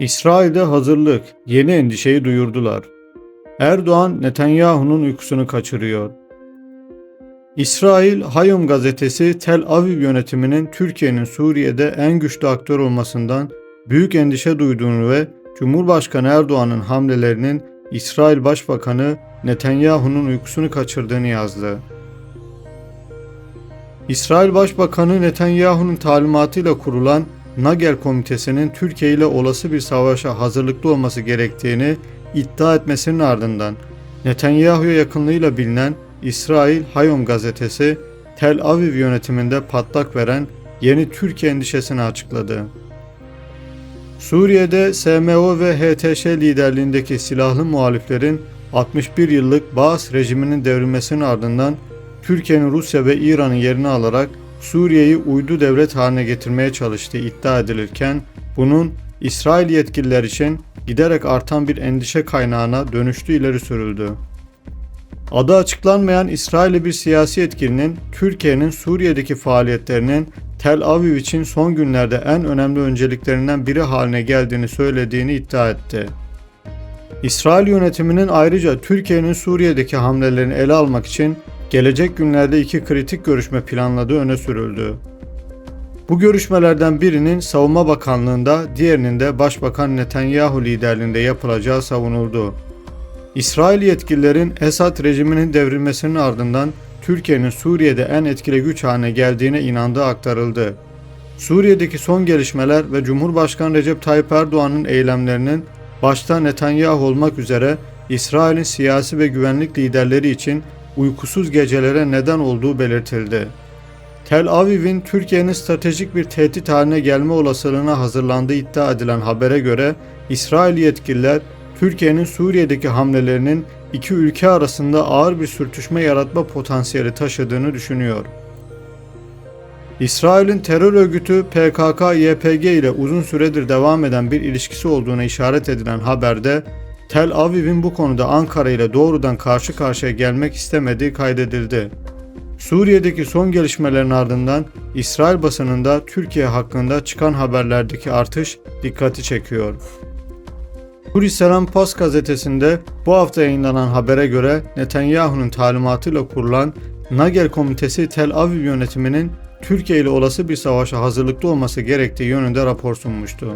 İsrail'de hazırlık, yeni endişeyi duyurdular. Erdoğan, Netanyahu'nun uykusunu kaçırıyor. İsrail Hayom gazetesi Tel Aviv yönetiminin Türkiye'nin Suriye'de en güçlü aktör olmasından büyük endişe duyduğunu ve Cumhurbaşkanı Erdoğan'ın hamlelerinin İsrail Başbakanı Netanyahu'nun uykusunu kaçırdığını yazdı. İsrail Başbakanı Netanyahu'nun talimatıyla kurulan Nagel Komitesi'nin Türkiye ile olası bir savaşa hazırlıklı olması gerektiğini iddia etmesinin ardından Netanyahu'ya yakınlığıyla bilinen İsrail Hayom gazetesi Tel Aviv yönetiminde patlak veren yeni Türkiye endişesini açıkladı. Suriye'de SMO ve HTŞ liderliğindeki silahlı muhaliflerin 61 yıllık Baas rejiminin devrilmesinin ardından Türkiye'nin Rusya ve İran'ın yerini alarak Suriye'yi uydu devlet haline getirmeye çalıştığı iddia edilirken bunun İsrail yetkililer için giderek artan bir endişe kaynağına dönüştüğü ileri sürüldü. Adı açıklanmayan İsrailli bir siyasi yetkilinin Türkiye'nin Suriye'deki faaliyetlerinin Tel Aviv için son günlerde en önemli önceliklerinden biri haline geldiğini söylediğini iddia etti. İsrail yönetiminin ayrıca Türkiye'nin Suriye'deki hamlelerini ele almak için gelecek günlerde iki kritik görüşme planladığı öne sürüldü. Bu görüşmelerden birinin Savunma Bakanlığı'nda, diğerinin de Başbakan Netanyahu liderliğinde yapılacağı savunuldu. İsrail yetkililerin Esad rejiminin devrilmesinin ardından Türkiye'nin Suriye'de en etkili güç haline geldiğine inandığı aktarıldı. Suriye'deki son gelişmeler ve Cumhurbaşkanı Recep Tayyip Erdoğan'ın eylemlerinin başta Netanyahu olmak üzere İsrail'in siyasi ve güvenlik liderleri için uykusuz gecelere neden olduğu belirtildi. Tel Aviv'in Türkiye'nin stratejik bir tehdit haline gelme olasılığına hazırlandığı iddia edilen habere göre İsrail yetkililer Türkiye'nin Suriye'deki hamlelerinin iki ülke arasında ağır bir sürtüşme yaratma potansiyeli taşıdığını düşünüyor. İsrail'in terör örgütü PKK-YPG ile uzun süredir devam eden bir ilişkisi olduğuna işaret edilen haberde Tel Aviv'in bu konuda Ankara ile doğrudan karşı karşıya gelmek istemediği kaydedildi. Suriye'deki son gelişmelerin ardından İsrail basınında Türkiye hakkında çıkan haberlerdeki artış dikkati çekiyor. Huriselam Post gazetesinde bu hafta yayınlanan habere göre Netanyahu'nun talimatıyla kurulan Nagel Komitesi Tel Aviv yönetiminin Türkiye ile olası bir savaşa hazırlıklı olması gerektiği yönünde rapor sunmuştu.